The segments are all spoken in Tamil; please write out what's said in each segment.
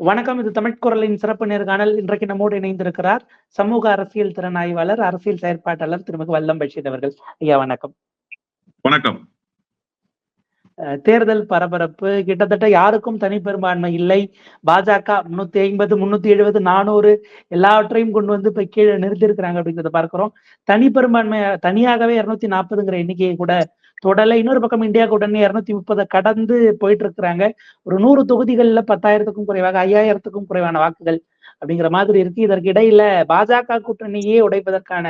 வணக்கம் இது தமிழ்குரலின் சிறப்பு நேர்காணல் இன்றைக்கு நம்மோடு இணைந்திருக்கிறார் சமூக அரசியல் திறனாய்வாளர் அரசியல் செயற்பாட்டாளர் திருமிகு வல்லம் பஷீர் அவர்கள். ஐயா வணக்கம். வணக்கம். தேர்தல் பரபரப்பு கிட்டத்தட்ட யாருக்கும் தனி பெரும்பான்மை இல்லை. பாஜக முன்னூத்தி ஐம்பது முன்னூத்தி எழுபது நானூறு எல்லாவற்றையும் கொண்டு வந்து இப்ப கீழே நிறுத்தியிருக்கிறாங்க அப்படிங்கிறத பார்க்கிறோம். தனி பெரும்பான்மை தனியாகவே இருநூத்தி நாற்பதுங்கிற எண்ணிக்கையை கூட தொடலை இன்னொரு பக்கம் இந்தியா கூட்டணி இருநூத்தி முப்பதை கடந்து போயிட்டு இருக்கிறாங்க ஒரு நூறு தொகுதிகள்ல பத்தாயிரத்துக்கும் குறைவாக ஐயாயிரத்துக்கும் குறைவான வாக்குகள் அப்படிங்கிற மாதிரி இருக்கு. இதற்கு இடையில பாஜக கூட்டணியே உடைப்பதற்கான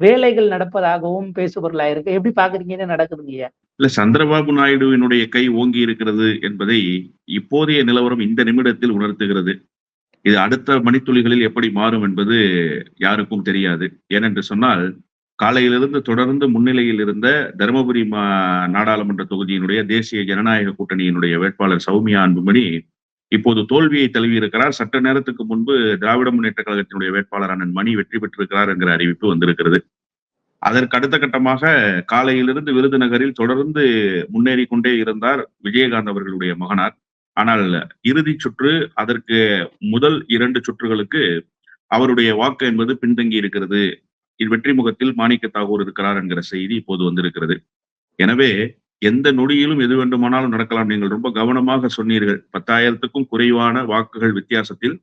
வேலைகள் நடப்பதாகவும் பேசுபொருளா இருக்கு. எப்படி பாக்குறீங்கன்னு நடக்குதுங்க இல்ல சந்திரபாபு நாயுடுவினுடைய கை ஓங்கி இருக்கிறது என்பதை இப்போதைய நிலவரம் இந்த நிமிடத்தில் உணர்த்துகிறது. இது அடுத்த மணித்துளிகளில் எப்படி மாறும் என்பது யாருக்கும் தெரியாது. ஏனென்று சொன்னால் காலையிலிருந்து தொடர்ந்து முன்னிலையில் இருந்த தருமபுரி மா நாடாளுமன்ற தொகுதியினுடைய தேசிய ஜனநாயக கூட்டணியினுடைய வேட்பாளர் சௌமியா அன்புமணி இப்போது தோல்வியை தழுவியிருக்கிறார். சற்று நேரத்துக்கு முன்பு திராவிட முன்னேற்ற கழகத்தினுடைய வேட்பாளர் அண்ணன் மணி வெற்றி பெற்றிருக்கிறார் என்கிற அறிவிப்பு வந்திருக்கிறது. அதற்கு அடுத்த கட்டமாக காலையிலிருந்து விருதுநகரில் தொடர்ந்து முன்னேறி கொண்டே இருந்தார் விஜயகாந்த் அவர்களுடைய மகனார். ஆனால் இறுதி சுற்று அதற்கு முதல் இரண்டு சுற்றுகளுக்கு அவருடைய வாக்கு என்பது பின்தங்கி இருக்கிறது வெற்றி முகத்தில் மாணிக்க தாகூர் இருக்கிறார் என்கிற செய்தி இப்போது வந்திருக்கிறது. எனவே எந்த நொடியிலும் எது வேண்டுமானாலும் நடக்கலாம். நீங்கள் ரொம்ப கவனமாக சொன்னீர்கள். பத்தாயிரத்துக்கும் குறைவான வாக்குகள் வித்தியாசத்தில்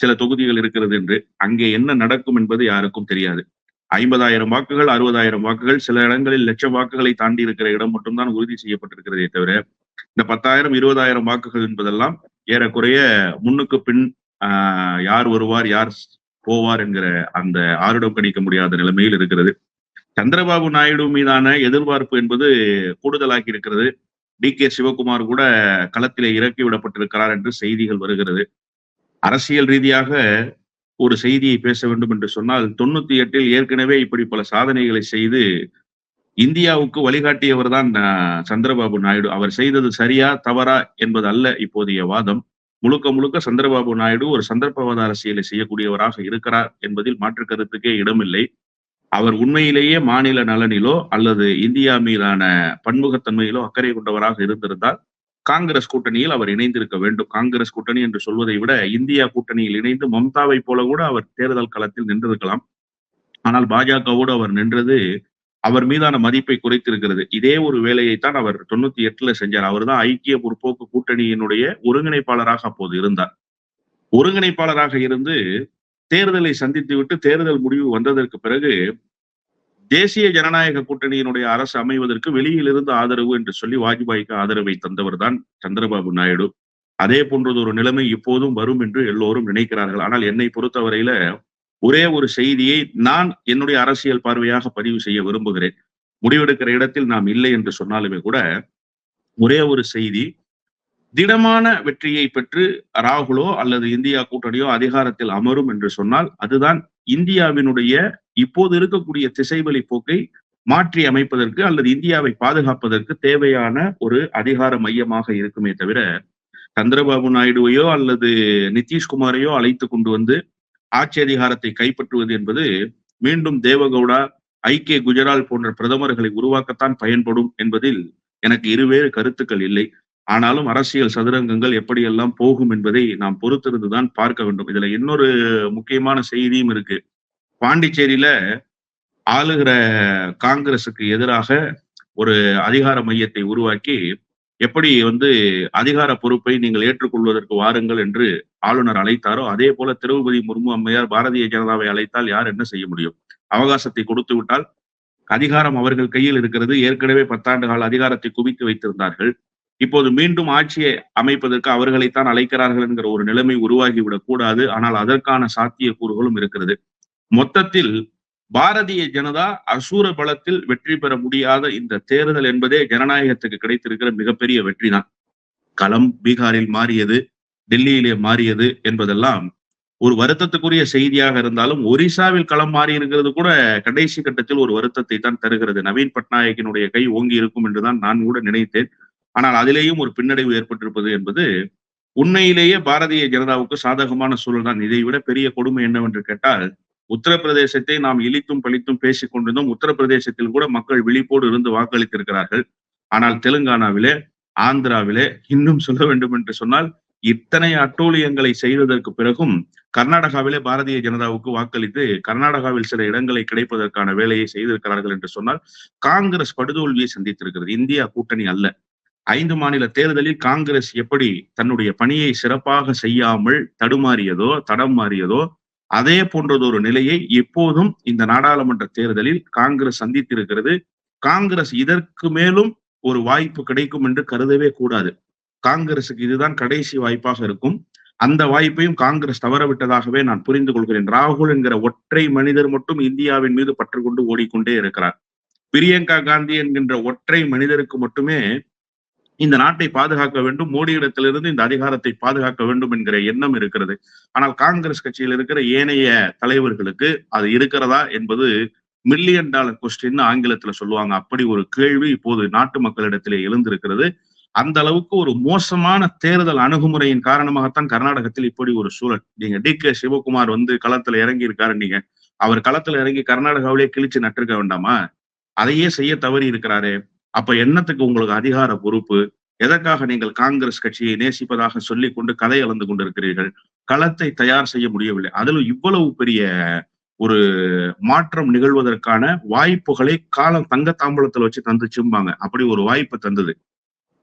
சில தொகுதிகள் இருக்கிறது என்று. அங்கே என்ன நடக்கும் என்பது யாருக்கும் தெரியாது. ஐம்பதாயிரம் வாக்குகள் அறுபதாயிரம் வாக்குகள் சில இடங்களில் லட்சம் வாக்குகளை தாண்டி இருக்கிற இடம் மட்டும்தான் உறுதி செய்யப்பட்டிருக்கிறதே தவிர இந்த பத்தாயிரம் இருபதாயிரம் வாக்குகள் என்பதெல்லாம் ஏறக்குறைய முன்னுக்கு பின் ஆஹ் யார் வருவார் யார் போவார் என்கிற அந்த ஆருடம் கணிக்க முடியாத நிலைமையில் இருக்கிறது. சந்திரபாபு நாயுடு மீதான எதிர்பார்ப்பு என்பது கூடுதலாகி இருக்கிறது. டி கே சிவகுமார் கூட களத்திலே இறக்கி விடப்பட்டிருக்கிறார் என்று செய்திகள் வருகிறது. அரசியல் ரீதியாக ஒரு செய்தியை பேச வேண்டும் என்று சொன்னால் தொண்ணூத்தி எட்டில் ஏற்கனவே இப்படி பல சாதனைகளை செய்து இந்தியாவுக்கு வழிகாட்டியவர் தான் சந்திரபாபு நாயுடு. அவர் செய்தது சரியா தவறா என்பது அல்ல இப்போதைய வாதம். முழுக்க முழுக்க சந்திரபாபு நாயுடு ஒரு சந்தர்ப்பவாத அரசியலை செய்யக்கூடியவராக இருக்கிறார் என்பதில் மாற்று கருத்துக்கே இடமில்லை. அவர் உண்மையிலேயே மாநில நலனிலோ அல்லது இந்தியா மீதான பன்முகத்தன்மையிலோ அக்கறை கொண்டவராக இருந்திருந்தால் காங்கிரஸ் கூட்டணியில் அவர் இணைந்திருக்க வேண்டும். காங்கிரஸ் கூட்டணி என்று சொல்வதை விட இந்தியா கூட்டணியில் இணைந்து மம்தாவை போல கூட அவர் தேர்தல் களத்தில் நின்றிருக்கலாம். ஆனால் பாஜகவோடு அவர் நின்றது அவர் மீதான மதிப்பை குறைத்திருக்கிறது. இதே ஒரு வேலையைத்தான் அவர் தொண்ணூத்தி எட்டுல செஞ்சார். அவர் தான் ஐக்கிய முற்போக்கு கூட்டணியினுடைய ஒருங்கிணைப்பாளராக அப்போது இருந்தார். ஒருங்கிணைப்பாளராக இருந்து தேர்தலை சந்தித்து விட்டு தேர்தல் முடிவு வந்ததற்கு பிறகு தேசிய ஜனநாயக கூட்டணியினுடைய அரசு அமைவதற்கு வெளியிலிருந்து ஆதரவு என்று சொல்லி வாஜ்பாய்க்கு ஆதரவை தந்தவர் தான் சந்திரபாபு நாயுடு. அதே போன்றது ஒரு நிலைமை இப்போதும் வரும் என்று எல்லோரும் நினைக்கிறார்கள். ஆனால் என்னை பொறுத்தவரையில ஒரே ஒரு செய்தியை நான் என்னுடைய அரசியல் பார்வையாக பதிவு செய்ய விரும்புகிறேன். முடிவெடுக்கிற இடத்தில் நாம் இல்லை என்று சொன்னாலுமே கூட ஒரே ஒரு செய்தி திடமான வெற்றியை பெற்று ராகுலோ அல்லது இந்தியா கூட்டணியோ அதிகாரத்தில் அமரும் என்று சொன்னால் அதுதான் இந்தியாவினுடைய இப்போது இருக்கக்கூடிய திசைவழி போக்கை மாற்றி அமைப்பதற்கு அல்லது இந்தியாவை பாதுகாப்பதற்கு தேவையான ஒரு அதிகார மையமாக இருக்குமே தவிர சந்திரபாபு நாயுடுவையோ அல்லது நிதிஷ்குமாரையோ அழைத்து கொண்டு வந்து ஆட்சி அதிகாரத்தை கைப்பற்றுவது என்பது மீண்டும் தேவகவுடா ஐக்கிய குஜரால் போன்ற பிரதமர்களை உருவாக்கத்தான் பயன்படும் என்பதில் எனக்கு இருவேறு கருத்துக்கள் இல்லை. ஆனாலும் அரசியல் சதுரங்கங்கள் எப்படியெல்லாம் போகும் என்பதை நாம் பொறுத்திருந்துதான் பார்க்க வேண்டும். இதுல இன்னொரு முக்கியமான செய்தியும் இருக்கு. பாண்டிச்சேரியில ஆளுகிற காங்கிரசுக்கு எதிராக ஒரு அதிகார மையத்தை உருவாக்கி எப்படி வந்து அதிகார பொறுப்பை நீங்கள் ஏற்றுக்கொள்வதற்கு வாருங்கள் என்று ஆளுநர் அழைத்தாரோ அதே போல திரௌபதி முர்மு அம்மையார் பாரதிய ஜனதாவை அழைத்தால் யார் என்ன செய்ய முடியும்? அவகாசத்தை கொடுத்து விட்டால் அதிகாரம் அவர்கள் கையில் இருக்கிறது. ஏற்கனவே பத்தாண்டு கால அதிகாரத்தை குவித்து வைத்திருந்தார்கள். இப்போது மீண்டும் ஆட்சியை அமைப்பதற்கு அவர்களைத்தான் அழைக்கிறார்கள் என்கிற ஒரு நிலைமை உருவாகிவிடக் கூடாது. ஆனால் அதற்கான சாத்திய கூறுகளும் இருக்கிறது. மொத்தத்தில் பாரதிய ஜனதா அசூர பலத்தில் வெற்றி பெற முடியாத இந்த தேர்தல் என்பதே ஜனநாயகத்துக்கு கிடைத்திருக்கிற மிகப்பெரிய வெற்றி தான் களம் பீகாரில் மாறியது டெல்லியிலே மாறியது என்பதெல்லாம் ஒரு வருத்தத்துக்குரிய செய்தியாக இருந்தாலும் ஒரிசாவில் களம் மாறி இருக்கிறது கூட கடைசி கட்டத்தில் ஒரு வருத்தத்தை தான் தருகிறது. நவீன் பட்நாயக்கினுடைய கை ஓங்கி இருக்கும் என்றுதான் நான் கூட நினைத்தேன். ஆனால் அதிலேயும் ஒரு பின்னடைவு ஏற்பட்டிருப்பது என்பது உண்மையிலேயே பாரதிய ஜனதாவுக்கு சாதகமான சூழல் தான் இதை விட பெரிய கொடுமை என்னவென்று கேட்டால் உத்தரப்பிரதேசத்தை நாம் இழித்தும் பழித்தும் பேசிக் கொண்டிருந்தோம். உத்தரப்பிரதேசத்தில் கூட மக்கள் விழிப்போடு இருந்து வாக்களித்திருக்கிறார்கள். ஆனால் தெலுங்கானாவிலே ஆந்திராவிலே இன்னும் சொல்ல வேண்டும் என்று சொன்னால் இத்தனை அட்டூழியங்களை செய்ததற்கு பிறகும் கர்நாடகாவிலே பாரதிய ஜனதாவுக்கு வாக்களித்து கர்நாடகாவில் சில இடங்களை கிடைப்பதற்கான வேலையை செய்திருக்கிறார்கள் என்று சொன்னால் காங்கிரஸ் படுதோல்வியை சந்தித்திருக்கிறது. இந்தியா கூட்டணி அல்ல. ஐந்து மாநில தேர்தலில் காங்கிரஸ் எப்படி தன்னுடைய பணியை சிறப்பாக செய்யாமல் தடுமாறியதோ தடம் மாறியதோ அதே போன்றதொரு நிலையை எப்போதும் இந்த நாடாளுமன்ற தேர்தலில் காங்கிரஸ் சந்தித்திருக்கிறது. காங்கிரஸ் இதற்கு மேலும் ஒரு வாய்ப்பு கிடைக்கும் என்று கருதவே கூடாது. காங்கிரசுக்கு இதுதான் கடைசி வாய்ப்பாக இருக்கும். அந்த வாய்ப்பையும் காங்கிரஸ் தவறவிட்டதாகவே நான் புரிந்து கொள்கிறேன். ராகுல் என்கிற ஒற்றை மனிதர் மட்டும் இந்தியாவின் மீது பற்று கொண்டு ஓடிக்கொண்டே இருக்கிறார். பிரியங்கா காந்தி என்கின்ற ஒற்றை மனிதருக்கு மட்டுமே இந்த நாட்டை பாதுகாக்க வேண்டும். மோடியிடத்திலிருந்து இந்த அதிகாரத்தை பாதுகாக்க வேண்டும் என்கிற எண்ணம் இருக்கிறது. ஆனால் காங்கிரஸ் கட்சியில் இருக்கிற ஏனைய தலைவர்களுக்கு அது இருக்கிறதா என்பது மில்லியன் டாலர் கொஸ்டின் ஆங்கிலத்துல சொல்லுவாங்க. அப்படி ஒரு கேள்வி இப்போது நாட்டு மக்களிடத்திலே எழுந்திருக்கிறது. அந்த அளவுக்கு ஒரு மோசமான தேர்தல் அணுகுமுறையின் காரணமாகத்தான் கர்நாடகத்தில் இப்படி ஒரு சூழல். நீங்க டி கே சிவகுமார் வந்து களத்துல இறங்கி இருக்காரு நீங்க. அவர் களத்துல இறங்கி கர்நாடகாவிலே கிழிச்சு நட்டிருக்க வேண்டாமா? அதையே செய்ய தவறி இருக்கிறாரு அப்ப என்னத்துக்கு உங்களுக்கு அதிகார பொறுப்பு? எதற்காக நீங்கள் காங்கிரஸ் கட்சியை நேசிப்பதாக சொல்லி கொண்டு கதை அளந்து கொண்டிருக்கிறீர்கள்? களத்தை தயார் செய்ய முடியவில்லை. அதிலும் இவ்வளவு பெரிய ஒரு மாற்றம் நிகழ்வதற்கான வாய்ப்புகளை காலம் தங்க தாம்பலத்தில் வச்சு தந்துச்சும்பாங்க. அப்படி ஒரு வாய்ப்பு தந்தது.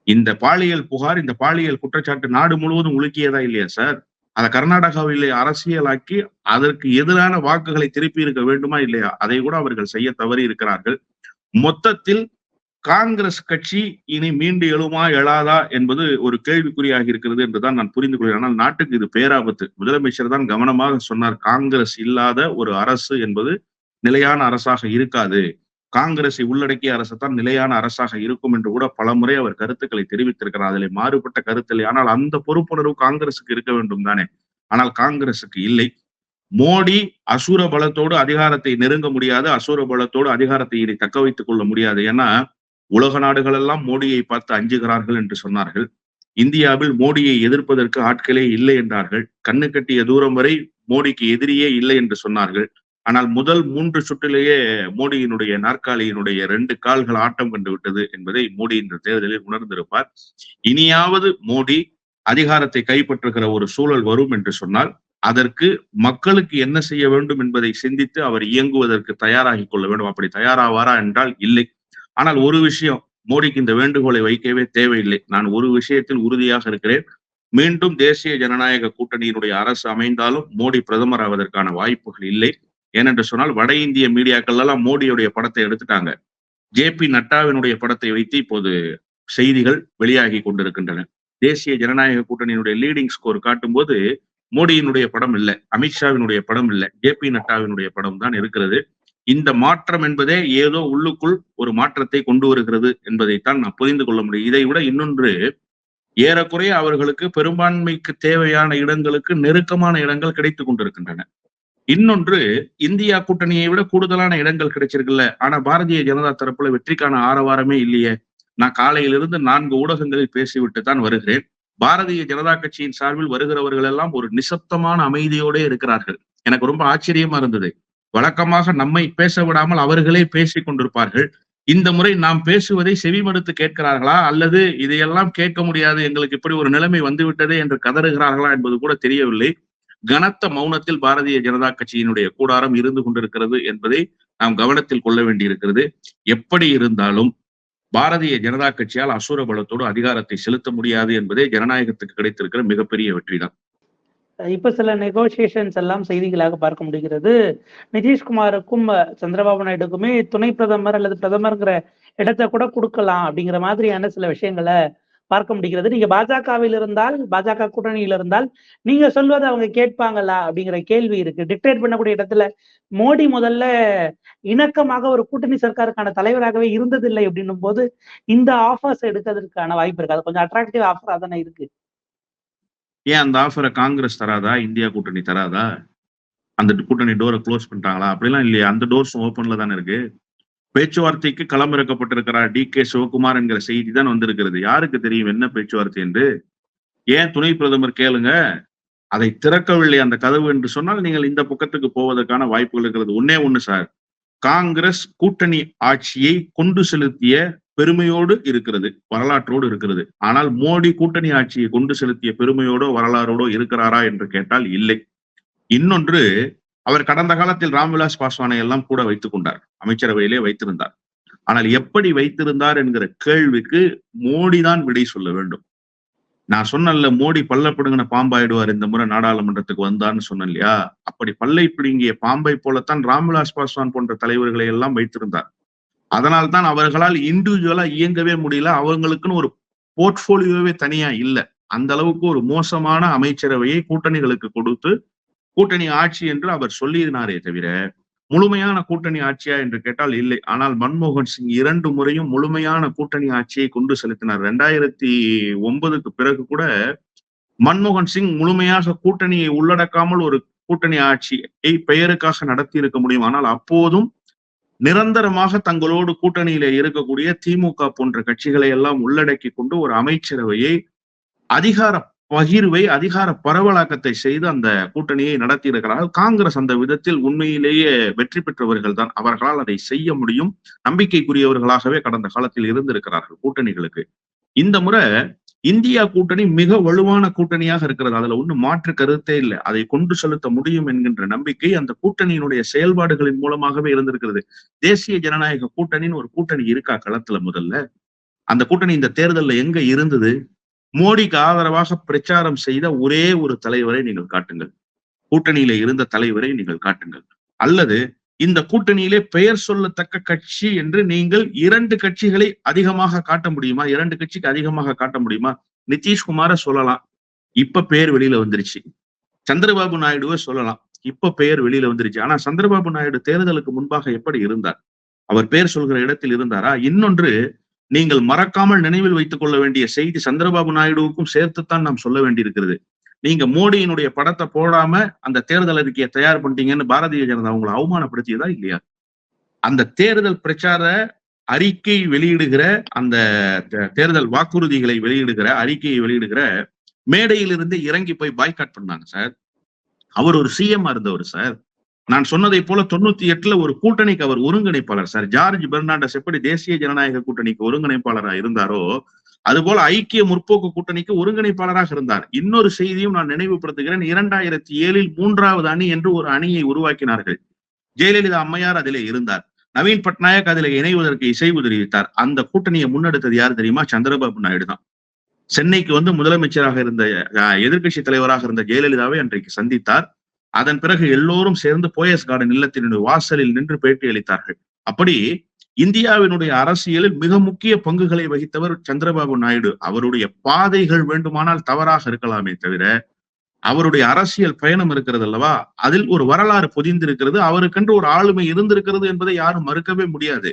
இந்த பாலியல் புகார் இந்த பாலியல் குற்றச்சாட்டு நாடு முழுவதும் உலுக்கியதா இல்லையா சார்? அதை கர்நாடகாவிலே அரசியலாக்கி அதற்கு எதிரான வாக்குகளை திருப்பி இருக்க வேண்டுமா இல்லையா? அதை கூட அவர்கள் செய்ய தவறி இருக்கிறார்கள். மொத்தத்தில் காங்கிரஸ் கட்சி இனி மீண்டு எழுமா எழாதா என்பது ஒரு கேள்விக்குறியாக இருக்கிறது என்றுதான் நான் புரிந்து கொள்கிறேன். ஆனால் நாட்டுக்கு இது பேராபத்து. முதலமைச்சர் தான் கவனமாக சொன்னார் காங்கிரஸ் இல்லாத ஒரு அரசு என்பது நிலையான அரசாக இருக்காது. காங்கிரஸை உள்ளடக்கிய அரசு தான் நிலையான அரசாக இருக்கும் என்று கூட பலமுறை அவர் கருத்துக்களை தெரிவித்திருக்கிறார். அதில் மாறுபட்ட கருத்தில்லை ஆனால் அந்த பொறுப்புணர்வு காங்கிரசுக்கு இருக்க வேண்டும் தானே. ஆனால் காங்கிரசுக்கு இல்லை. மோடி அசுர பலத்தோடு அதிகாரத்தை நெருங்க முடியாது. அசுர பலத்தோடு அதிகாரத்தை இனி தக்க வைத்துக் கொள்ள முடியாது. ஏன்னா உலக நாடுகள் எல்லாம் மோடியை பார்த்து அஞ்சுகிறார்கள் என்று சொன்னார்கள். இந்தியாவில் மோடியை எதிர்ப்பதற்கு ஆட்களே இல்லை என்றார்கள். கண்ணு கட்டிய தூரம் வரை மோடிக்கு எதிரியே இல்லை என்று சொன்னார்கள். ஆனால் முதல் மூன்று சுற்றிலேயே மோடியினுடைய நாற்காலியினுடைய ரெண்டு கால்கள் ஆட்டம் கண்டு விட்டது என்பதை மோடி இந்த தேர்தலில் உணர்ந்திருப்பார். இனியாவது மோடி அதிகாரத்தை கைப்பற்றுகிற ஒரு சூழல் வரும் என்று சொன்னால் அதற்கு மக்களுக்கு என்ன செய்ய வேண்டும் என்பதை சிந்தித்து அவர் இயங்குவதற்கு தயாராகி கொள்ள வேண்டும். அப்படி தயாராவாரா என்றால் இல்லை. ஆனால் ஒரு விஷயம் மோடிக்கு இந்த வேண்டுகோளை வைக்கவே தேவையில்லை. நான் ஒரு விஷயத்தில் உறுதியாக இருக்கிறேன். மீண்டும் தேசிய ஜனநாயக கூட்டணியினுடைய அரசு அமைந்தாலும் மோடி பிரதமர் ஆவதற்கான வாய்ப்புகள் இல்லை. ஏனென்று சொன்னால் வட இந்திய மீடியாக்கள் எல்லாம் மோடியுடைய படத்தை எடுத்துட்டாங்க. ஜே பி நட்டாவினுடைய படத்தை வைத்து இப்போது செய்திகள் வெளியாகி கொண்டிருக்கின்றன. தேசிய ஜனநாயக கூட்டணியினுடைய லீடிங் ஸ்கோர் காட்டும்போது மோடியினுடைய படம் இல்லை. அமித்ஷாவினுடைய படம் இல்லை. ஜே பி நட்டாவினுடைய படம் தான் இருக்கிறது. இந்த மாற்றம் என்பதே ஏதோ உள்ளுக்குள் ஒரு மாற்றத்தை கொண்டு வருகிறது என்பதைத்தான் நான் புரிந்து கொள்ள முடியும். இதை விட இன்னொன்று ஏறக்குறைய அவர்களுக்கு பெரும்பான்மைக்கு தேவையான இடங்களுக்கு நெருக்கமான இடங்கள் கிடைத்து கொண்டிருக்கின்றன. இன்னொன்று இந்தியா கூட்டணியை விட கூடுதலான இடங்கள் கிடைச்சிருக்குல்ல. ஆனா பாரதிய ஜனதா தரப்புல வெற்றிக்கான ஆரவாரமே இல்லையே. நான் காலையிலிருந்து நான்கு ஊடகங்களில் பேசிவிட்டு தான் வருகிறேன். பாரதிய ஜனதா கட்சியின் சார்பில் வருகிறவர்கள் எல்லாம் ஒரு நிசப்தமான அமைதியோட இருக்கிறார்கள். எனக்கு ரொம்ப ஆச்சரியமா இருந்தது. வழக்கமாக நம்மை பேச விடாமல் அவர்களே பேசிக் கொண்டிருப்பார்கள். இந்த முறை நாம் பேசுவதை செவிமடுத்து கேட்கிறார்களா? அல்லது இதையெல்லாம் கேட்க முடியாது எங்களுக்கு இப்படி ஒரு நிலைமை வந்துவிட்டதே என்று கதறுகிறார்களா என்பது கூட தெரியவில்லை. கனத்த மௌனத்தில் பாரதிய ஜனதா கட்சியினுடைய கூடாரம் இருந்து கொண்டிருக்கிறது என்பதை நாம் கவனத்தில் கொள்ள வேண்டியிருக்கிறது. எப்படி இருந்தாலும் பாரதிய ஜனதா கட்சியால் அசுர பலத்தோடு அதிகாரத்தை செலுத்த முடியாது என்பதே ஜனநாயகத்துக்கு கிடைத்திருக்கிற மிகப்பெரிய வெற்றி தான் இப்ப சில நெகோசியேஷன்ஸ் எல்லாம் செய்திகளாக பார்க்க முடிகிறது. நிதிஷ்குமாருக்கும் சந்திரபாபு நாயுடுக்குமே துணை பிரதமர் அல்லது பிரதமர்ங்கிற இடத்தை கூட கொடுக்கலாம் அப்படிங்கிற மாதிரியான சில விஷயங்களை பார்க்க முடிகிறது. நீங்க பாஜகவில் இருந்தால் பாஜக கூட்டணியில் இருந்தால் நீங்க சொல்வதை அவங்க கேட்பாங்களா அப்படிங்கிற கேள்வி இருக்கு. டிக்டேட் பண்ணக்கூடிய இடத்துல மோடி முதல்ல இணக்கமாக ஒரு கூட்டணி சர்க்காருக்கான தலைவராகவே இருந்ததில்லை அப்படின்னும் போது இந்த ஆஃபர்ஸ் எடுக்கிறதுக்கான வாய்ப்பு இருக்கு. அது கொஞ்சம் அட்ராக்டிவ் ஆஃபரா தானே இருக்கு. ஏன் அந்த ஆஃபரை காங்கிரஸ் தராதா? இந்தியா கூட்டணி தராதா? அந்த கூட்டணி டோரை க்ளோஸ் பண்ணிட்டாங்களா? அப்படிலாம் இல்லையா. அந்த டோர்ஸும் ஓப்பன்ல தானே இருக்கு. பேச்சுவார்த்தைக்கு களமிறக்கப்பட்டிருக்கிறார் டி கே சிவகுமார் என்கிற செய்தி தான் வந்திருக்கிறது. யாருக்கு தெரியும் என்ன பேச்சுவார்த்தை என்று? ஏன் துணை பிரதமர் கேளுங்க? அதை திறக்கவில்லை அந்த கதவு என்று சொன்னால் நீங்கள் இந்த பக்கத்துக்கு போவதற்கான வாய்ப்புகள் இருக்கிறது. ஒன்னே ஒன்று சார். காங்கிரஸ் கூட்டணி ஆட்சியை கொண்டு செலுத்திய பெருமையோடு இருக்கிறது வரலாற்றோடு இருக்கிறது. ஆனால் மோடி கூட்டணி ஆட்சியை கொண்டு செலுத்திய பெருமையோடோ வரலாறோடோ இருக்கிறாரா என்று கேட்டால் இல்லை. இன்னொன்று அவர் கடந்த காலத்தில் ராம்விலாஸ் பாஸ்வானை எல்லாம் கூட வைத்துக் கொண்டார் அமைச்சரவையிலே வைத்திருந்தார். ஆனால் எப்படி வைத்திருந்தார் என்கிற கேள்விக்கு மோடி தான் விடை சொல்ல வேண்டும். நான் சொன்னல மோடி பல்ல பிடுங்கின பாம்பாயிடுவார் இந்த முறை நாடாளுமன்றத்துக்கு வந்தான்னு சொன்னேன் இல்லையா அப்படி பல்லை பிடுங்கிய பாம்பை போலத்தான் ராம்விலாஸ் பாஸ்வான் போன்ற தலைவர்களை எல்லாம் வைத்திருந்தார். அதனால் தான் அவர்களால் இண்டிவிஜுவலா இயங்கவே முடியல அவங்களுக்குன்னு ஒரு போர்ட்போலியோவே தனியா இல்லை. அந்த அளவுக்கு ஒரு மோசமான அமைச்சரவையை கூட்டணிகளுக்கு கொடுத்து கூட்டணி ஆட்சி என்று அவர் சொல்லியிருந்தாரே தவிர முழுமையான கூட்டணி ஆட்சியா என்று கேட்டால் இல்லை. ஆனால் மன்மோகன் சிங் இரண்டு முறையும் முழுமையான கூட்டணி ஆட்சியை கொண்டு செலுத்தினார். ரெண்டாயிரத்தி ஒன்பதுக்கு பிறகு கூட மன்மோகன் சிங் முழுமையாக கூட்டணியை உள்ளடக்காமல் ஒரு கூட்டணி ஆட்சியை பெயருக்காக நடத்தி இருக்க முடியும். ஆனால் அப்போதும் நிரந்தரமாக தங்களோடு கூட்டணியில இருக்கக்கூடிய திமுக போன்ற கட்சிகளை எல்லாம் உள்ளடக்கி கொண்டு ஒரு அமைச்சரவையை அதிகார பகிர்வை அதிகார பரவலாக்கத்தை செய்து அந்த கூட்டணியை நடத்தி இருக்கிறார்கள் காங்கிரஸ் அந்த விதத்தில் உண்மையிலேயே வெற்றி பெற்றவர்கள் தான். அவர்களால் அதை செய்ய முடியும். நம்பிக்கைக்குரியவர்களாகவே கடந்த காலத்தில் இருந்திருக்கிறார்கள் கூட்டணிகளுக்கு. இந்த முறை இந்தியா கூட்டணி மிக வலுவான கூட்டணியாக இருக்கிறது. அதுல ஒண்ணும் மாற்று கருத்தே இல்லை. அதை கொண்டு செலுத்த முடியும் என்கின்ற நம்பிக்கை அந்த கூட்டணியினுடைய செயல்பாடுகளின் மூலமாகவே இருந்திருக்கிறது. தேசிய ஜனநாயக கூட்டணின்னு ஒரு கூட்டணி இருக்கா களத்துல முதல்ல? அந்த கூட்டணி இந்த தேர்தல்ல எங்க இருந்தது? மோடிக்கு ஆதரவாக பிரச்சாரம் செய்த ஒரே ஒரு தலைவரை நீங்கள் காட்டுங்கள். கூட்டணியில இருந்த தலைவரை நீங்கள் காட்டுங்கள். அல்லது இந்த கூட்டணியிலே பெயர் சொல்லத்தக்க கட்சி என்று நீங்கள் இரண்டு கட்சிகளை அதிகமாக காட்ட முடியுமா? இரண்டு கட்சிக்கு அதிகமாக காட்ட முடியுமா? நிதிஷ்குமார சொல்லலாம். இப்ப பெயர் வெளியில வந்துருச்சு. சந்திரபாபு நாயுடுவை சொல்லலாம். இப்ப பெயர் வெளியில வந்துருச்சு. ஆனா சந்திரபாபு நாயுடு தேர்தலுக்கு முன்பாக எப்படி இருந்தார்? அவர் பெயர் சொல்கிற இடத்தில் இருந்தாரா? இன்னொன்று நீங்கள் மறக்காமல் நினைவில் வைத்துக் கொள்ள வேண்டிய செய்தி சந்திரபாபு நாயுடுவுக்கும் சேர்த்துத்தான் நாம் சொல்ல வேண்டியிருக்கிறது. நீங்க மோடியினுடைய படத்தை போடாம அந்த தேர்தல் அறிக்கையை தயார் பண்ணிட்டீங்கன்னு பாரதிய ஜனதா உங்களை அவமானப்படுத்தியதா இல்லையா? அந்த தேர்தல் பிரச்சார அறிக்கை வெளியிடுகிற அந்த தேர்தல் வாக்குறுதிகளை வெளியிடுகிற அறிக்கையை வெளியிடுகிற மேடையிலிருந்து இறங்கி போய் பாய்காட் பண்ணாங்க சார். அவர் ஒரு சிஎம் இருந்தவர் சார். நான் சொன்னதை போல தொண்ணூத்தி எட்டுல ஒரு கூட்டணிக்கு அவர் ஒருங்கிணைப்பாளர். சார் ஜார்ஜ் பெர்னாண்டஸ் எப்படி தேசிய ஜனநாயக கூட்டணிக்கு ஒருங்கிணைப்பாளராக இருந்தாரோ அதுபோல ஐக்கிய முற்போக்கு கூட்டணிக்கு ஒருங்கிணைப்பாளராக இருந்தார். இன்னொரு செய்தியும் நான் நினைவுபடுத்துகிறேன். இரண்டாயிரத்தி ஏழில் மூன்றாவது அணி என்று ஒரு அணியை உருவாக்கினார்கள். ஜெயலலிதா அம்மையார் அதிலே இருந்தார். நவீன் பட்நாயக் அதில் இணைவதற்கு இசைவு தெரிவித்தார். அந்த கூட்டணியை முன்னெடுத்தது யார் தெரியுமா? சந்திரபாபு நாயுடு தான். சென்னைக்கு வந்து முதலமைச்சராக இருந்த எதிர்கட்சி தலைவராக இருந்த ஜெயலலிதாவை அன்றைக்கு சந்தித்தார். அதன் பிறகு எல்லோரும் சேர்ந்து போயஸ் கார்டன் இல்லத்தினுடைய வாசலில் நின்று பேட்டி அளித்தார்கள். அப்படி இந்தியாவினுடைய அரசியலில் மிக முக்கிய பங்குகளை வகித்தவர் சந்திரபாபு நாயுடு. அவருடைய பாதைகள் வேண்டுமானால் தவறாக இருக்கலாமே தவிர அவருடைய அரசியல் பயணம் இருக்கிறது அல்லவா? அதில் ஒரு வரலாறு பொதிந்திருக்கிறது. அவருக்கென்று ஒரு ஆளுமை இருந்திருக்கிறது என்பதை யாரும் மறுக்கவே முடியாது.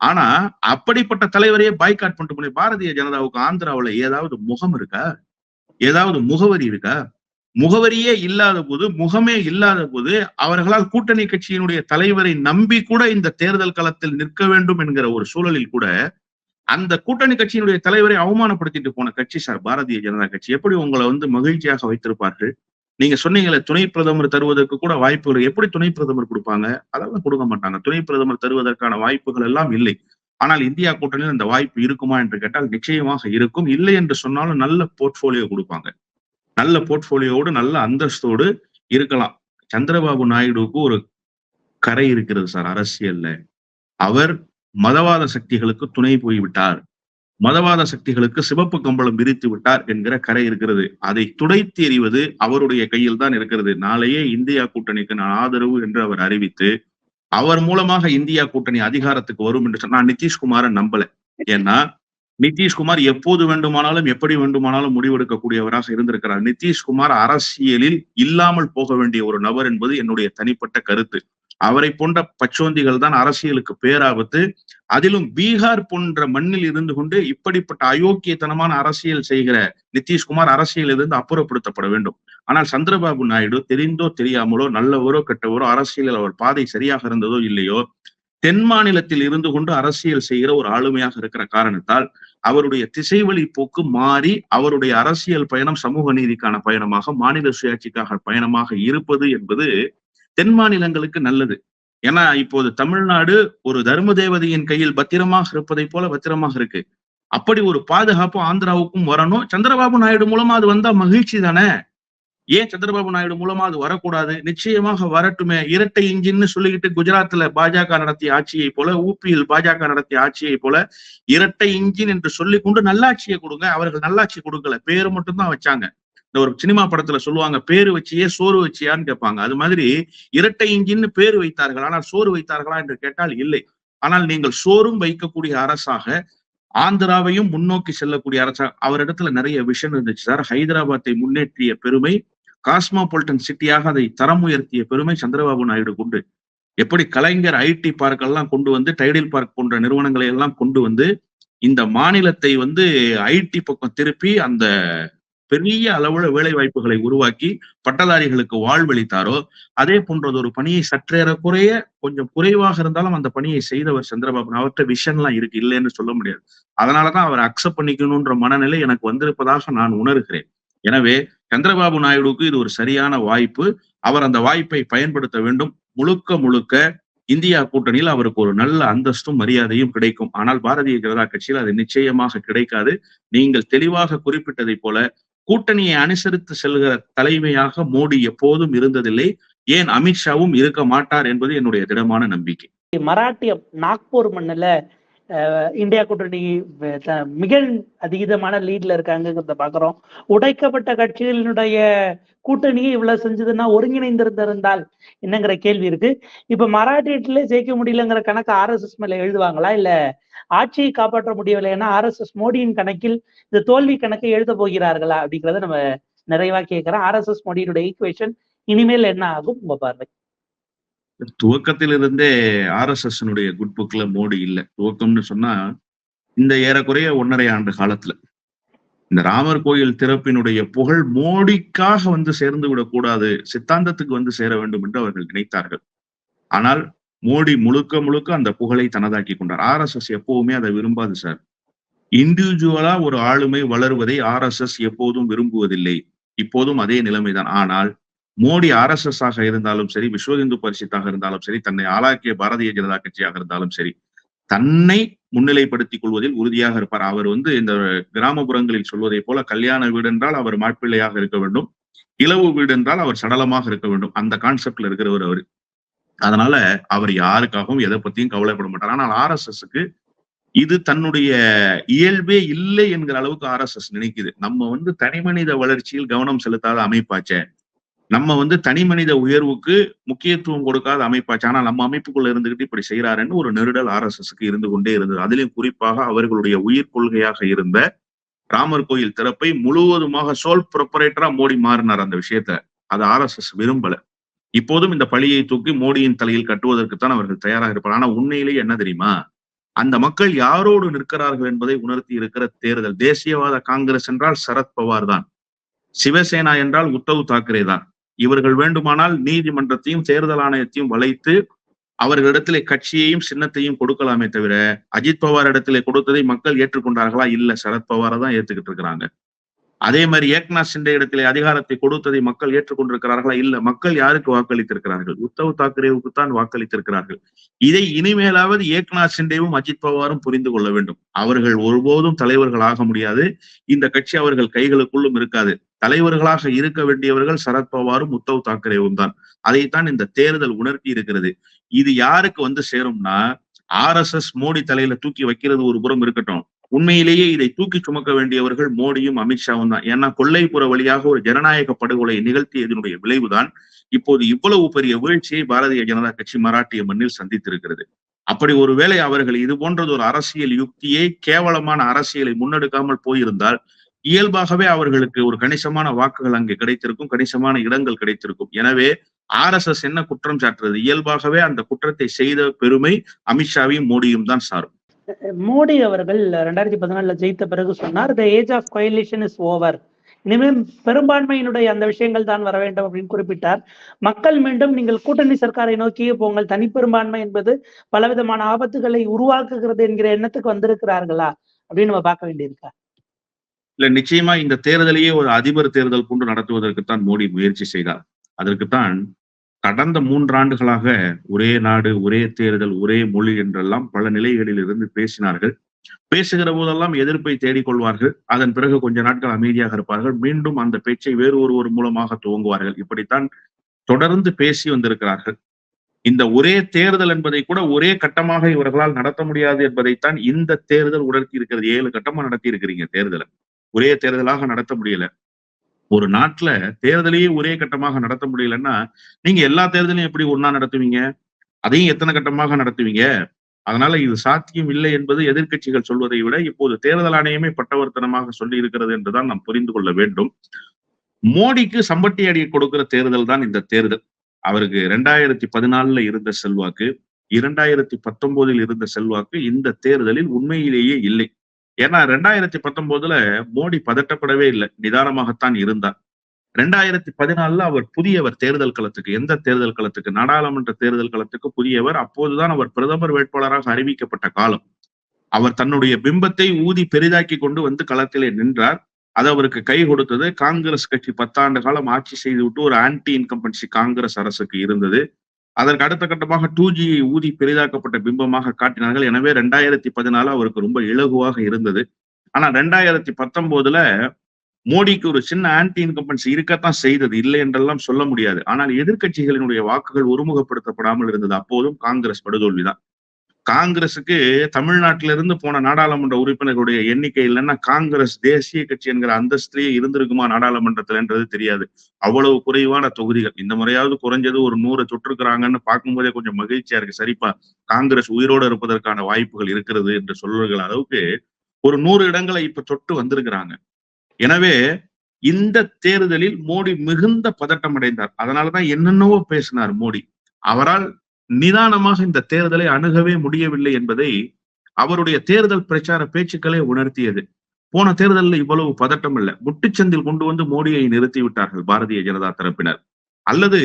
ஆனா அப்படிப்பட்ட தலைவரையே பாய்காட் பண்ணிட்டு பாரதிய ஜனதாவுக்கு ஆந்திராவுல ஏதாவது முகம் இருக்கா? ஏதாவது முகவரி இருக்கா? முகவரியே இல்லாத போது முகமே இல்லாத போது அவர்களால் கூட்டணி கட்சியினுடைய தலைவரை நம்பி கூட இந்த தேர்தல் களத்தில் நிற்க வேண்டும் என்கிற ஒரு சூழலில் கூட அந்த கூட்டணி கட்சியினுடைய தலைவரை அவமானப்படுத்திட்டு போன கட்சி சார் பாரதிய ஜனதா கட்சி. எப்படி உங்களை வந்து மகிழ்ச்சியாக வைத்திருப்பார்கள்? நீங்க சொன்னீங்களே துணை பிரதமர் தருவதற்கு கூட வாய்ப்புகள் எப்படி துணை பிரதமர் கொடுப்பாங்க? அதெல்லாம் கொடுக்க மாட்டாங்க. துணை பிரதமர் தருவதற்கான வாய்ப்புகள் எல்லாம் இல்லை. ஆனால் இந்தியா கூட்டணியில் அந்த வாய்ப்பு இருக்குமா என்று கேட்டால் நிச்சயமாக இருக்கும். இல்லை என்று சொன்னாலும் நல்ல போர்ட்போலியோ கொடுப்பாங்க. நல்ல போர்ட்போலியோடு நல்ல அந்தஸ்தோடு இருக்கலாம். சந்திரபாபு நாயுடுவுக்கு ஒரு கரை இருக்கிறது சார் அரசியல்ல. அவர் மதவாத சக்திகளுக்கு துணை போய்விட்டார். மதவாத சக்திகளுக்கு சிவப்பு கம்பளம் விரித்து விட்டார் என்கிற கரை இருக்கிறது. அதை துடைத்து எறிவது அவருடைய கையில் தான் இருக்கிறது. நாளையே இந்தியா கூட்டணிக்கு நான் ஆதரவு என்று அவர் அறிவித்து அவர் மூலமாக இந்தியா கூட்டணி அதிகாரத்துக்கு வரும் என்று சொன்னா நிதிஷ்குமாரை நம்பல. ஏன்னா நிதிஷ்குமார் எப்போது வேண்டுமானாலும் எப்படி வேண்டுமானாலும் முடிவெடுக்கக்கூடியவராக இருந்திருக்கிறார். நிதிஷ்குமார் அரசியலில் இல்லாமல் போக வேண்டிய ஒரு நபர் என்பது என்னுடைய தனிப்பட்ட கருத்து. அவரை போன்ற பச்சோந்திகள் தான் அரசியலுக்கு பேராபத்து. அதிலும் பீகார் போன்ற மண்ணில் இருந்து கொண்டு இப்படிப்பட்ட அயோக்கியத்தனமான அரசியல் செய்கிற நிதிஷ்குமார் அரசியலில் இருந்து அப்புறப்படுத்தப்பட வேண்டும். ஆனால் சந்திரபாபு நாயுடு தெரிந்தோ தெரியாமலோ நல்லவரோ கெட்டவரோ அரசியலில் அவர் பாதை சரியாக இருந்ததோ இல்லையோ தென் மாநிலத்தில் இருந்து கொண்டு அரசியல் செய்கிற ஒரு ஆளுமையாக இருக்கிற காரணத்தால் அவருடைய திசைவழி போக்கு மாறி அவருடைய அரசியல் பயணம் சமூக நீதிக்கான பயணமாக மாநில சுயாட்சிக்காக பயணமாக இருப்பது என்பது தென் மாநிலங்களுக்கு நல்லது. ஏன்னா இப்போது தமிழ்நாடு ஒரு தர்ம தேவதையின் கையில் பத்திரமாக இருப்பதை போல பத்திரமாக இருக்கு. அப்படி ஒரு பாதுகாப்பு ஆந்திராவுக்கும் வரணும். சந்திரபாபு நாயுடு மூலமா அது வந்தா மகிழ்ச்சி தானே? ஏன் சந்திரபாபு நாயுடு மூலமா அது வரக்கூடாது? நிச்சயமாக வரட்டுமே. இரட்டை இன்ஜின்னு சொல்லிக்கிட்டு குஜராத்ல பாஜக நடத்திய ஆட்சியை போல ஊபியில் பாஜக நடத்திய ஆட்சியை போல இரட்டை இன்ஜின் என்று சொல்லிக் கொண்டு நல்லாட்சியை கொடுங்க. அவர்கள் நல்லாட்சி கொடுக்கல. பேரு மட்டும்தான் வச்சாங்க. இந்த ஒரு சினிமா படத்துல சொல்லுவாங்க பேரு வச்சியே சோறு வச்சியான்னு கேட்பாங்க. அது மாதிரி இரட்டை இன்ஜின்னு பேரு வைத்தார்கள். ஆனால் சோறு வைத்தார்களா என்று கேட்டால் இல்லை. ஆனால் நீங்கள் சோறும் வைக்கக்கூடிய அரசாக ஆந்திராவையும் முன்னோக்கி செல்லக்கூடிய அரசா அவரிடத்துல நிறைய விஷயம் இருந்துச்சு சார். ஹைதராபாத்தை முன்னேற்றிய பெருமை காஸ்மோபாலிட்டன் சிட்டியாக அதை தரம் உயர்த்திய பெருமை சந்திரபாபு நாயுடு உண்டு எப்படி கலைஞர் ஐடி பார்க் எல்லாம் கொண்டு வந்து டைடில் பார்க் போன்ற நிறுவனங்களை எல்லாம் கொண்டு வந்து இந்த மாநிலத்தை வந்து ஐடி பக்கம் திருப்பி அந்த பெரிய அளவுல வேலை வாய்ப்புகளை உருவாக்கி பட்டதாரிகளுக்கு வாழ்வளித்தாரோ அதே போன்றது ஒரு பணியை சற்றேற குறைய கொஞ்சம் குறைவாக இருந்தாலும் அந்த பணியை செய்தவர் சந்திரபாபு. அவர்கிட்ட எல்லாம் இருக்கு இல்லைன்னு சொல்ல முடியாது. அதனாலதான் அவர் அக்செப்ட் பண்ணிக்கணும்ன்ற மனநிலை எனக்கு வந்திருப்பதாக நான் உணர்கிறேன். எனவே சந்திரபாபு நாயுடுக்கு இது ஒரு சரியான வாய்ப்பு. அவர் அந்த வாய்ப்பை பயன்படுத்த வேண்டும். முழுக்க முழுக்க இந்தியா கூட்டணியில் அவருக்கு ஒரு நல்ல அந்தஸ்தும் மரியாதையும் கிடைக்கும். ஆனால் பாரதிய ஜனதா கட்சியில் அது நிச்சயமாக கிடைக்காது. நீங்கள் தெளிவாக குறிப்பிட்டதை போல கூட்டணியை அனுசரித்து செல்கிற தலைமையாக மோடி எப்போதும் இருந்ததில்லை. ஏன் அமித்ஷாவும் இருக்க மாட்டார் என்பது என்னுடைய திடமான நம்பிக்கை. மராட்டிய நாக்பூர் மண்ணில் இந்தியா கூட்டணி மிக அதிகமான லீட்ல இருக்காங்கிறத பாக்குறோம். உடைக்கப்பட்ட கட்சிகளினுடைய கூட்டணியை இவ்வளவு செஞ்சதுன்னா ஒருங்கிணைந்திருந்திருந்தால் என்னங்கிற கேள்வி இருக்கு. இப்ப மராட்டியத்திலே ஜெயிக்க முடியலங்கிற கணக்கு ஆர்எஸ்எஸ் மேல எழுதுவாங்களா? இல்ல ஆட்சியை காப்பாற்ற முடியவில்லை ஏன்னா ஆர்எஸ்எஸ் மோடியின் கணக்கில் இந்த தோல்வி கணக்கை எழுத போகிறார்களா அப்படிங்கறத நம்ம நிறைவா கேட்கிறோம் ஆர்எஸ்எஸ் மோடியினுடைய ஈக்குவேஷன் இனிமேல் என்ன ஆகும் உங்க பார்வை? துவக்கத்திலிருந்தே ஆர்எஸ்எஸ்னுடைய குட் புக்ல மோடி இல்ல. துவக்கம்னு சொன்னா இந்த ஏறக்குறைய ஒன்றரை ஆண்டு காலத்துல. இந்த ராமர் கோயில் திறப்பினுடைய புகழ் மோடிக்காக வந்து சேர்ந்து விடக்கூடாது சித்தாந்தத்துக்கு வந்து சேர வேண்டும் என்று அவர்கள் நினைத்தார்கள். ஆனால் மோடி முழுக்க முழுக்க அந்த புகழை தனதாக்கி கொண்டார். ஆர் எஸ் எஸ் எப்பவுமே அதை விரும்பாது சார். இண்டிவிஜுவலா ஒரு ஆளுமை வளருவதை ஆர் எஸ் எஸ் எப்போதும் விரும்புவதில்லை. இப்போதும் அதே நிலைமைதான். ஆனால் மோடி ஆர் எஸ் எஸ் ஆக இருந்தாலும் சரி விஸ்வ இந்து பரிஷத்தாக இருந்தாலும் சரி தன்னை ஆளாக்கிய பாரதிய ஜனதா கட்சியாக இருந்தாலும் சரி தன்னை முன்னிலைப்படுத்திக் கொள்வதில் உறுதியாக இருப்பார். அவர் வந்து இந்த கிராமப்புறங்களில் சொல்வதை போல கல்யாண வீடு என்றால் அவர் மாப்பிள்ளையாக இருக்க வேண்டும் இலவு வீடு என்றால் அவர் சடலமாக இருக்க வேண்டும். அந்த கான்செப்ட்ல இருக்கிறவர் அவர். அதனால அவர் யாருக்காகவும் எதை பத்தியும் கவலைப்பட மாட்டார். ஆனால் ஆர் எஸ் எஸ்க்கு இது தன்னுடைய இயல்பே இல்லை என்கிற அளவுக்கு ஆர் எஸ் எஸ் நினைக்குது. நம்ம வந்து தனிமனித வளர்ச்சியில் கவனம் செலுத்தாத அமைப்பாச்சே. நம்ம வந்து தனி மனித உயர்வுக்கு முக்கியத்துவம் கொடுக்காத அமைப்பாச்சு. ஆனா நம்ம அமைப்புக்குள்ள இருந்துகிட்டு இப்படி செய்யறாருன்னு ஒரு நெருடல் ஆர் எஸ் எஸ்க்கு இருந்து கொண்டே இருந்தது. அதிலும் குறிப்பாக அவர்களுடைய உயிர் கொள்கையாக இருந்த ராமர் கோயில் திறப்பை முழுவதுமாக சோல் ப்ரொப்பரேட்டரா மோடி மாறினார் அந்த விஷயத்த. அது ஆர் எஸ் எஸ் விரும்பல. இப்போதும் இந்த பழியை தூக்கி மோடியின் தலையில் கட்டுவதற்குத்தான் அவர்கள் தயாராக இருப்பார் ஆனா உண்மையிலேயே என்ன தெரியுமா? அந்த மக்கள் யாரோடு நிற்கிறார்கள் என்பதை உணர்த்தி இருக்கிற தேர்தல். தேசியவாத காங்கிரஸ் என்றால் சரத்பவார் தான். சிவசேனா என்றால் உத்தவ் தாக்கரே தான். இவர்கள் வேண்டுமானால் நீதிமன்றத்தையும் தேர்தல் ஆணையத்தையும் வளைத்து அவர்களிடத்திலே கட்சியையும் சின்னத்தையும் கொடுக்கலாமே தவிர அஜித் பவார் இடத்திலே கொடுத்ததை மக்கள் ஏற்றுக்கொண்டார்களா? இல்ல சரத்பவாரை தான் ஏத்துக்கிட்டு இருக்கிறாங்க. அதே மாதிரி ஏக்நாத் சிண்டே இடத்திலே அதிகாரத்தை கொடுத்ததை மக்கள் ஏற்றுக்கொண்டிருக்கிறார்களா? இல்ல மக்கள் யாருக்கு வாக்களித்திருக்கிறார்கள்? உத்தவ் தாக்கரேவுக்கு தான் வாக்களித்திருக்கிறார்கள். இதை இனிமேலாவது ஏக்நாத் சிண்டேவும் அஜித் பவாரும் புரிந்து கொள்ள வேண்டும். அவர்கள் ஒருபோதும் தலைவர்கள் ஆக முடியாது. இந்த கட்சி அவர்கள் கைகளுக்குள்ளும் இருக்காது. தலைவர்களாக இருக்க வேண்டியவர்கள் சரத்பவாரும் உத்தவ் தாக்கரேவும் தான். அதைத்தான் இந்த தேர்தல் உணர்த்தி இருக்கிறது. இது யாருக்கு வந்து சேரும்னா ஆர் எஸ் எஸ் மோடி தலையில தூக்கி வைக்கிறது ஒரு புறம் இருக்கட்டும். உண்மையிலேயே இதை தூக்கி சுமக்க வேண்டியவர்கள் மோடியும் அமித்ஷாவும் தான். ஏன்னா கொள்ளைப்புற வழியாக ஒரு ஜனநாயக படுகொலை நிகழ்த்தியதனுடைய விளைவுதான் இப்போது இவ்வளவு பெரிய வீழ்ச்சியை பாரதிய ஜனதா கட்சி மராட்டிய மண்ணில் சந்தித்திருக்கிறது. அப்படி ஒருவேளை அவர்கள் இது போன்றது ஒரு அரசியல் யுக்தியை கேவலமான அரசியலை முன்னெடுக்காமல் போயிருந்தால் இயல்பாகவே அவர்களுக்கு ஒரு கணிசமான வாக்குகள் அங்கே கிடைத்திருக்கும் கணிசமான இடங்கள் கிடைத்திருக்கும். எனவே ஆர் எஸ் எஸ் என்ன குற்றம் சாட்டுறது? இயல்பாகவே அந்த குற்றத்தை செய்த பெருமை அமித்ஷாவையும் மோடியும் தான் சாரும். மோடி அவர்கள் ரெண்டாயிரத்தி பதினாலுல ஜெயித்த பிறகு சொன்னார் the age of is over இனிமேல் பெரும்பான்மையினுடைய அந்த விஷயங்கள் தான் வர வேண்டும் அப்படின்னு குறிப்பிட்டார். மக்கள் மீண்டும் நீங்கள் கூட்டணி சர்க்காரை நோக்கியே போங்கள். தனிப்பெரும்பான்மை என்பது பலவிதமான ஆபத்துகளை உருவாக்குகிறது என்கிற எண்ணத்துக்கு வந்திருக்கிறார்களா? அப்படின்னு நம்ம பார்க்க வேண்டியிருக்கா? இல்ல நிச்சயமா இந்த தேர்தலையே ஒரு அதிபர் தேர்தல் கொண்டு நடத்துவதற்குத்தான் மோடி முயற்சி செய்தார். அதற்குத்தான் கடந்த மூன்றாண்டுகளாக ஒரே நாடு ஒரே தேர்தல் ஒரே மொழி என்றெல்லாம் பல நிலைகளில் இருந்து பேசினார்கள். பேசுகிற போதெல்லாம் எதிர்ப்பை தேடிக்கொள்வார்கள். அதன் பிறகு கொஞ்ச நாட்கள் அமைதியாக இருப்பார்கள். மீண்டும் அந்த பேச்சை வேறு ஒருவர் மூலமாக துவங்குவார்கள். இப்படித்தான் தொடர்ந்து பேசி வந்திருக்கிறார்கள். இந்த ஒரே தேர்தல் என்பதை கூட ஒரே கட்டமாக இவர்களால் நடத்த முடியாது என்பதைத்தான் இந்த தேர்தல் உணர்த்தி இருக்கிறது. ஏழு கட்டமா நடத்தி இருக்கிறீங்க தேர்தலை. ஒரே தேர்தலாக நடத்த முடியல. ஒரு நாட்டுல தேர்தலையே ஒரே கட்டமாக நடத்த முடியலன்னா நீங்க எல்லா தேர்தலையும் எப்படி ஒன்னா நடத்துவீங்க? அதையும் எத்தனை கட்டமாக நடத்துவீங்க? அதனால இது சாத்தியம் இல்லை என்பது எதிர்க்கட்சிகள் சொல்வதை விட இப்போது தேர்தல் ஆணையமே பட்டவர்த்தனமாக சொல்லி இருக்கிறது என்றுதான் நாம் புரிந்து கொள்ள வேண்டும். மோடிக்கு சம்பட்டி அடி கொடுக்கிற தேர்தல் தான் இந்த தேர்தல். அவருக்கு ரெண்டாயிரத்தி பதினாலுல இருந்த செல்வாக்கு இரண்டாயிரத்தி பத்தொன்பதில் இருந்த செல்வாக்கு இந்த தேர்தலில் உண்மையிலேயே இல்லை. ஏன்னா ரெண்டாயிரத்தி பத்தொன்பதுல மோடி பதட்டப்படவே இல்லை. நிதானமாகத்தான் இருந்தார். ரெண்டாயிரத்தி பதினாலுல அவர் புதியவர் தேர்தல் களத்துக்கு எந்த தேர்தல் களத்துக்கு நாடாளுமன்ற தேர்தல் களத்துக்கு புதியவர் அப்போதுதான் அவர் பிரதமர் வேட்பாளராக அறிவிக்கப்பட்ட காலம். அவர் தன்னுடைய பிம்பத்தை ஊதி பெரிதாக்கி கொண்டு வந்து களத்திலே நின்றார். அது அவருக்கு கை கொடுத்தது. காங்கிரஸ் கட்சி பத்தாண்டு காலம் ஆட்சி செய்துவிட்டு ஒரு ஆன்டி இன்கம்பன்சி காங்கிரஸ் அரசுக்கு இருந்தது. அதற்கு அடுத்த கட்டமாக டூ ஜியை ஊதி பெரிதாக்கப்பட்ட பிம்பமாக காட்டினார்கள். எனவே ரெண்டாயிரத்தி பதினாலு அவருக்கு ரொம்ப இலகுவாக இருந்தது. ஆனா ரெண்டாயிரத்தி பத்தொன்பதுல மோடிக்கு ஒரு சின்ன ஆன்டி இன்கம்பன்சி இருக்கத்தான் செய்தது. இல்லை என்றெல்லாம் சொல்ல முடியாது. ஆனால் எதிர்க்கட்சிகளினுடைய வாக்குகள் ஒருமுகப்படுத்தப்படாமல் இருந்தது. அப்போதும் காங்கிரஸ் படுதோல்விதான். காங்கிரசுக்கு தமிழ்நாட்டிலிருந்து போன நாடாளுமன்ற உறுப்பினர்களுடைய எண்ணிக்கை இல்லைன்னா காங்கிரஸ் தேசிய கட்சி என்கிற அந்தஸ்திலேயே இருந்திருக்குமா நாடாளுமன்றத்தில் என்றது தெரியாது. அவ்வளவு குறைவான தொகுதிகள். இந்த முறையாவது குறைஞ்சது ஒரு நூறு தொற்றுக்கிறாங்கன்னு பார்க்கும்போதே கொஞ்சம் மகிழ்ச்சியா இருக்கு. சரிப்பா காங்கிரஸ் உயிரோடு இருப்பதற்கான வாய்ப்புகள் இருக்கிறது என்று சொல்வர்கள் அளவுக்கு ஒரு நூறு இடங்களை இப்ப தொட்டு வந்திருக்கிறாங்க. எனவே இந்த தேர்தலில் மோடி மிகுந்த பதட்டம் அடைந்தார். அதனாலதான் என்னென்னவோ பேசினார் மோடி. அவரால் நிதானமாக இந்த தேர்தலை அணுகவே முடியவில்லை என்பதை அவருடைய தேர்தல் பிரச்சார பேச்சுக்களே உணர்த்தியது. போன தேர்தலில் இவ்வளவு பதட்டம் இல்லை. முட்டுச்சந்தில் கொண்டு வந்து மோடியை நிறுத்தி விட்டார்கள் பாரதிய ஜனதா தரப்பினர். அல்லது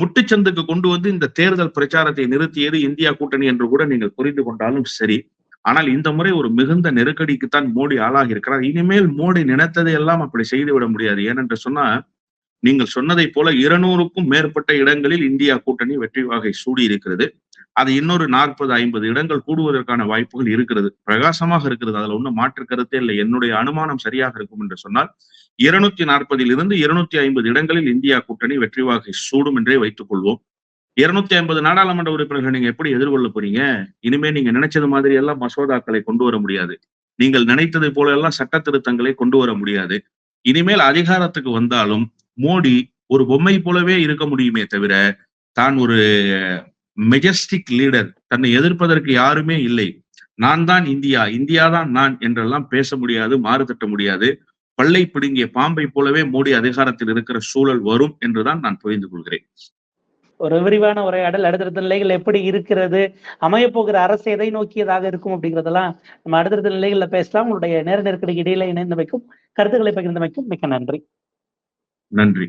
முட்டுச்சந்துக்கு கொண்டு வந்து இந்த தேர்தல் பிரச்சாரத்தை நிறுத்தியது இந்தியா கூட்டணி என்று கூட நீங்கள் புரிந்து கொண்டாலும் சரி. ஆனால் இந்த முறை ஒரு மிகுந்த நெருக்கடிக்குத்தான் மோடி ஆளாகி இருக்கிறார் இனிமேல் மோடி நினைத்ததை எல்லாம் அப்படி செய்துவிட முடியாது. ஏனென்று சொன்னா நீங்கள் சொன்னதை போல இருநூறுக்கும் மேற்பட்ட இடங்களில் இந்தியா கூட்டணி வெற்றி வாகை சூடி இருக்கிறது அது இன்னொரு நாற்பது ஐம்பது இடங்கள் கூடுவதற்கான வாய்ப்புகள் இருக்கிறது. பிரகாசமாக இருக்கிறது. அதுல ஒன்றும் மாற்று கருத்தே இல்லை. என்னுடைய அனுமானம் சரியாக இருக்கும் என்று சொன்னால் இருநூத்தி நாற்பதில் இருந்து இருநூத்தி ஐம்பது இடங்களில் இந்தியா கூட்டணி வெற்றி வாகை சூடும் என்றே வைத்துக் கொள்வோம். இருநூத்தி ஐம்பது நாடாளுமன்ற உறுப்பினர்கள் நீங்க எப்படி எதிர்கொள்ள போறீங்க? இனிமே நீங்க நினைச்சது மாதிரி எல்லாம் மசோதாக்களை கொண்டு வர முடியாது. நீங்கள் நினைத்ததை போல எல்லாம் சட்ட திருத்தங்களை கொண்டு வர முடியாது. இனிமேல் அதிகாரத்துக்கு வந்தாலும் மோடி ஒரு பொம்மை போலவே இருக்க முடியுமே தவிர தான் ஒரு மெஜஸ்டிக் லீடர் தன்னை எதிர்ப்பதற்கு யாருமே இல்லை. நான் தான் இந்தியா இந்தியா தான் நான் என்றெல்லாம் பேச முடியாது மாறுதட்ட முடியாது. பல்லை பிடுங்கிய பாம்பை போலவே மோடி அதிகாரத்தில் இருக்கிற சூழல் வரும் என்றுதான் நான் புரிந்து கொள்கிறேன். ஒரு விரிவான உரையாடல். அடுத்தடுத்த நிலைகள் எப்படி இருக்கிறது? அமையப்போகிற அரசு எதை நோக்கியதாக இருக்கும் அப்படிங்கிறதெல்லாம் நம்ம அடுத்தடுத்த நிலைகள்ல பேசலாம். உங்களுடைய நேர நெருக்கடிக்கு இடையில இணைந்தமைக்கும் கருத்துக்களை பகிர்ந்தமைக்கும் மிக்க நன்றி. நன்றி.